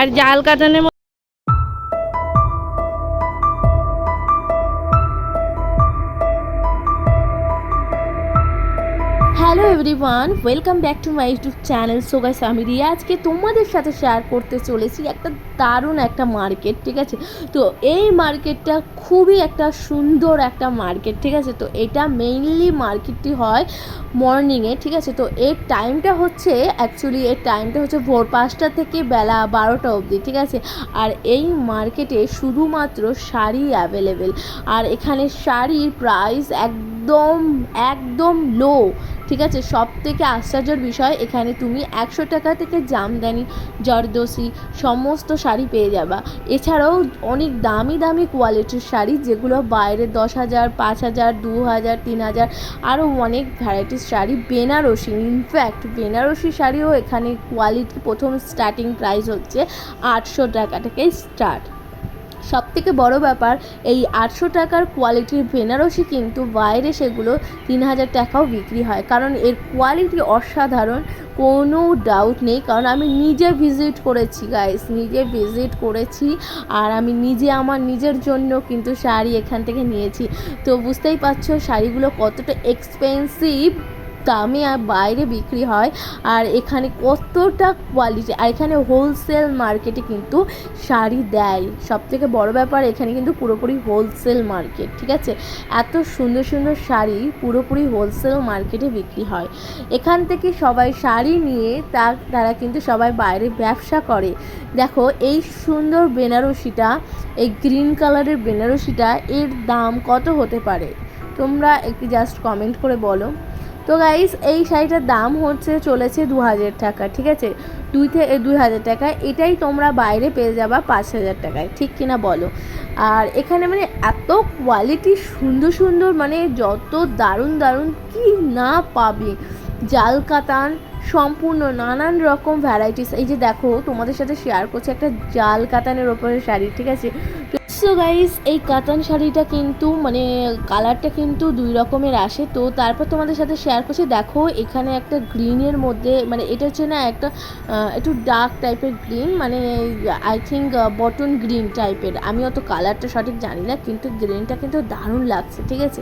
আর জাল কাতানের everyone welcome back to my YouTube channel so guys আমি রিয়া আজকে তোমাদের সাথে শেয়ার করতে চলেছি একটা দারুণ একটা মার্কেট ঠিক আছে? তো এই মার্কেটটা খুবই একটা সুন্দর একটা মার্কেট ঠিক আছে? তো এটা মেইনলি মার্কেটটি হয় মর্নিংয়ে ঠিক আছে? তো এর টাইমটা হচ্ছে অ্যাকচুয়ালি এর টাইমটা হচ্ছে ভোর পাঁচটা থেকে বেলা বারোটা অবধি, ঠিক আছে? আর এই মার্কেটে শুধুমাত্র শাড়ি অ্যাভেলেবেল আর এখানে শাড়ির প্রাইস একদম একদম লো ঠিক আছে? সব থেকে আশ্চর্যের বিষয়, এখানে তুমি একশো টাকা থেকে জামদানি, জর্দোসি সমস্ত শাড়ি পেয়ে যাবা। এছাড়াও অনেক দামি দামি কোয়ালিটির শাড়ি, যেগুলো বাইরে দশ হাজার, পাঁচ হাজার, দু হাজার, তিন হাজার আরও অনেক varieties sari. Banarasi in fact Banarasi শাড়িও এখানে কোয়ালিটি প্রথম স্টার্টিং প্রাইস হচ্ছে আটশো টাকা থেকে স্টার্ট সব থেকে বড় ব্যাপার, এই আটশো টাকার কোয়ালিটির বেনারসি কিন্তু বাইরে সেগুলো তিন হাজার টাকাও বিক্রি হয়। কারণ এর কোয়ালিটি অসাধারণ, কোনো ডাউট নেই। কারণ আমি নিজে ভিজিট করেছি গাইস নিজে ভিজিট করেছি। আর আমি নিজে আমার নিজের জন্য কিন্তু শাড়ি এখান থেকে নিয়েছি। তো বুঝতেই পারছ, শাড়িগুলো কতটা এক্সপেন্সিভ দামে আর বাইরে বিক্রি হয়। আর এখানে কতটা কোয়ালিটি আর এখানে হোলসেল মার্কেটে কিন্তু শাড়ি দেয়। সব থেকে বড় ব্যাপার, এখানে কিন্তু পুরোপুরি হোলসেল মার্কেট ঠিক আছে? এত সুন্দর সুন্দর শাড়ি পুরোপুরি হোলসেল মার্কেটে বিক্রি হয়। এখান থেকে সবাই শাড়ি নিয়ে তা তারা কিন্তু সবাই বাইরে ব্যবসা করে। দেখো, এই সুন্দর বেনারসিটা, এই গ্রিন কালারের বেনারসিটা, এর দাম কত হতে পারে? তোমরা একটু জাস্ট কমেন্ট করে বলো। তো গাইস এই শাড়িটার দাম হচ্ছে চলেছে দু হাজার টাকা, ঠিক আছে? দুই থেকে দুই হাজার টাকা। এটাই তোমরা বাইরে পেয়ে যাবা পাঁচ হাজার টাকায়, ঠিক কিনা বলো? আর এখানে মানে এত কোয়ালিটি সুন্দর সুন্দর মানে যত দারুণ দারুণ কি না পাবে। জাল কাতান, সম্পূর্ণ নানান রকম ভ্যারাইটিস এই যে দেখো, তোমাদের সাথে শেয়ার করছে একটা জাল কাতানের ওপরে শাড়ি, ঠিক আছে? সো গাইস এই কাতান শাড়িটা কিন্তু মানে কালারটা কিন্তু দুই রকমের আসে। তো তারপর তোমাদের সাথে শেয়ার করছি, দেখো এখানে একটা গ্রিনের মধ্যে মানে এটা হচ্ছে না একটা একটু ডার্ক টাইপের গ্রিন মানে আই থিঙ্ক বটন গ্রিন টাইপের আমি অত কালারটা সঠিক জানি না, কিন্তু গ্রিনটা কিন্তু দারুণ লাগছে, ঠিক আছে?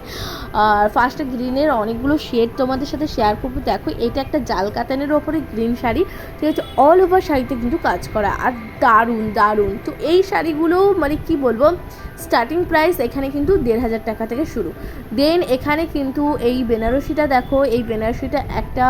আর ফার্স্টে গ্রিনের অনেকগুলো শেড তোমাদের সাথে শেয়ার করব। দেখো, এটা একটা জাল কাতানের ওপরে গ্রিন শাড়ি, ঠিক আছে? অল ওভার শাড়িতে কিন্তু কাজ করা। আর দারুণ দারুণ। তো এই শাড়িগুলো মানে কি বলব স্টার্টিং প্রাইস এখানে কিন্তু দেড় হাজার টাকা থেকে শুরু। দেন এখানে কিন্তু এই বেনারসিটা দেখো, এই বেনারসিটা একটা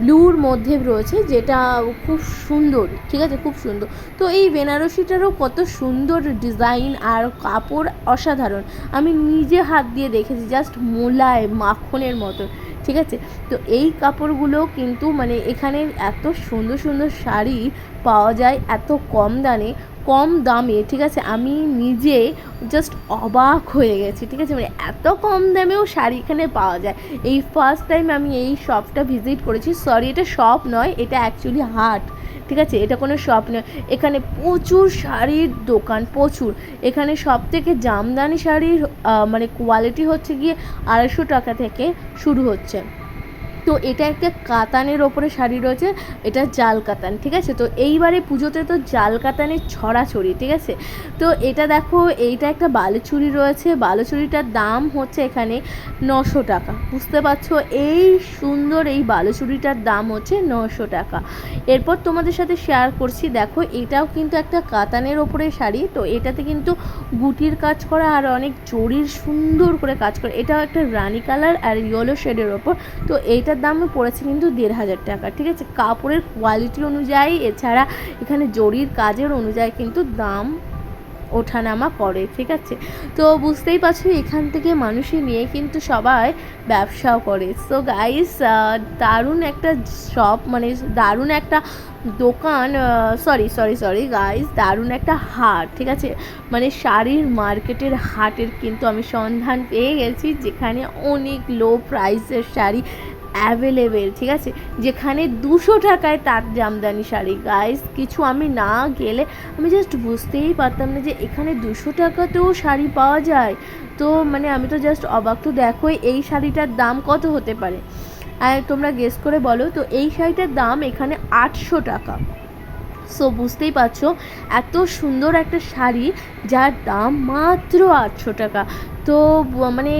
ব্লুর মধ্যে রয়েছে, যেটা খুব সুন্দর, ঠিক আছে, খুব সুন্দর। তো এই বেনারসিটারও কত সুন্দর ডিজাইন আর কাপড় অসাধারণ। আমি নিজে হাত দিয়ে দেখেছি জাস্ট মোলায়, মাখনের মতো। ঠিক আছে? তো এই কাপড়গুলো কিন্তু মানে এখানে এত সুন্দর সুন্দর শাড়ি পাওয়া যায়, এত কম দামে। কম দামে, ঠিক আছে? আমি নিজে জাস্ট অবাক হয়ে গেছি, ঠিক আছে? মানে এত কম দামেও শাড়ি এখানে পাওয়া যায়। এই ফার্স্ট টাইম আমি এই শপটা ভিজিট করেছি। সরি এটা শপ নয়, এটা অ্যাকচুয়ালি হাট, ঠিক আছে? এটা কোনো শপ নয়। এখানে প্রচুর শাড়ির দোকান, প্রচুর। এখানে সব থেকে জামদানি শাড়ির মানে কোয়ালিটি হচ্ছে গিয়ে আড়াইশো টাকা থেকে শুরু হচ্ছে। তো এটা একটা কাতানের ওপরে শাড়ি রয়েছে, এটা জাল কাতান, ঠিক আছে? তো এইবারে পুজোতে তো জাল কাতানের ছড়াছড়ি, ঠিক আছে? তো এটা দেখো, এইটা একটা বালুচুরি রয়েছে, বালুচুরিটার দাম হচ্ছে এখানে নশো টাকা, বুঝতে পারছ? এই সুন্দর এই বালুচুরিটার দাম হচ্ছে নশো টাকা। এরপর তোমাদের সাথে শেয়ার করছি, দেখো, এটাও কিন্তু একটা কাতানের ওপরে শাড়ি, তো এটাতে কিন্তু গুটির কাজ করা আর অনেক জরির সুন্দর করে কাজ করে। এটাও একটা রানি কালার আর ইয়েলো শেডের ওপর, তো এইটার দাম পড়েছে কিন্তু দেড় হাজার টাকা, ঠিক আছে? কাপড়ের কোয়ালিটি অনুযায়ী, এছাড়া এখানে জরির কাজের অনুযায়ী কিন্তু দাম ওঠানামা করে, ঠিক আছে? তো বুঝতেই পারছ, এখান থেকে মানুষই নিয়ে কিন্তু সবাই ব্যবসাও করে। সো গাইস দারুণ একটা শপ মানে দারুণ একটা দোকান সরি সরি সরি গাইস দারুণ একটা হাট, ঠিক আছে? মানে শাড়ির মার্কেটের হাটের কিন্তু আমি সন্ধান পেয়ে গেছি, যেখানে অনেক লো প্রাইসের শাড়ি অ্যাভেলেবেল, ঠিক আছে? যেখানে দুশো টাকায় তাঁত জামদানি শাড়ি। গাইস কিছু আমি না গেলে আমি জাস্ট বুঝতেই পারতাম না যে এখানে দুশো টাকাতেও শাড়ি পাওয়া যায়। তো মানে আমি তো জাস্ট অবাক। তো দেখো, এই শাড়িটার দাম কত হতে পারে? আর তোমরা গেস করে বলো। তো এই শাড়িটার দাম এখানে আটশো টাকা। সো বুঝতেই পারছ, এত সুন্দর একটা শাড়ি যার দাম মাত্র আটশো টাকা। তো মানে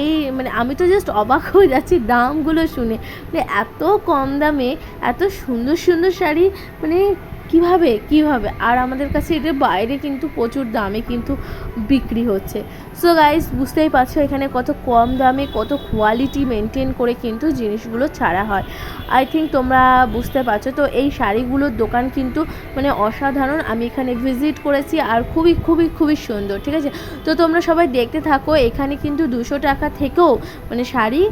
এই মানে আমি তো জাস্ট অবাক হয়ে যাচ্ছি দামগুলো শুনে। মানে এত কম দামে, এত সুন্দর সুন্দর শাড়ি মানে কীভাবে কীভাবে? আর আমাদের কাছে এটা বাইরে কিন্তু প্রচুর দামে কিন্তু বিক্রি হচ্ছে। সো গাইস বুঝতেই পারছ এখানে কত কম দামে, কত কোয়ালিটি মেনটেন করে কিন্তু জিনিসগুলো ছাড়া হয়। আই থিঙ্ক তোমরা বুঝতে পারছ। তো এই শাড়িগুলোর দোকান কিন্তু মানে অসাধারণ। আমি এখানে ভিজিট করেছি আর খুবই খুবই খুবই সুন্দর, ঠিক আছে? তো তোমরা সবাই দেখতে থাকো, এখানে কিন্তু দুশো টাকা থেকেও মানে শাড়ি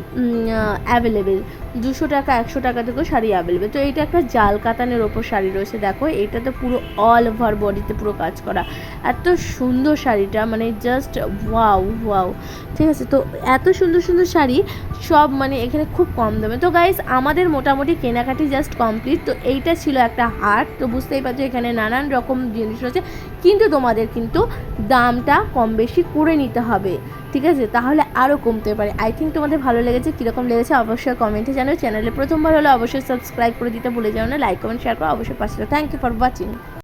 অ্যাভেলেবেল দুশো টাকা, একশো টাকা থেকেও শাড়ি অ্যাভেলেবেল তো এইটা একটা জাল কাতানের ওপর শাড়ি রয়েছে, দেখো। এটা তো পুরো অল ওভার বডিতে পুরো কাজ করা। এত সুন্দর শাড়িটা মানে জাস্ট ওয়াও ওয়াও ঠিক আছে, তো এত সুন্দর সুন্দর শাড়ি সব মানে এখানে খুব কম দামে। তো গাইস আমাদের মোটামুটি কেনাকাটি জাস্ট কমপ্লিট তো এইটা ছিল একটা হাট তো বুঝতেই পারছ, এখানে নানান রকম জিনিস রয়েছে, কিন্তু তোমাদের কিন্তু দামটা কম বেশি করে নিতে হবে, ঠিক আছে? তাহলে আরও কমতে পারে। আই থিঙ্ক তোমাদের ভালো লেগেছে, কীরকম লেগেছে অবশ্যই কমেন্টে জানাও। চ্যানেলে প্রথমবার হলে অবশ্যই সাবস্ক্রাইব করে দিতে ভুলে যাও না লাইক কমেন্ট শেয়ার করো, অবশ্যই পাশে থ্যাংক ইউ ফর ওয়াচিং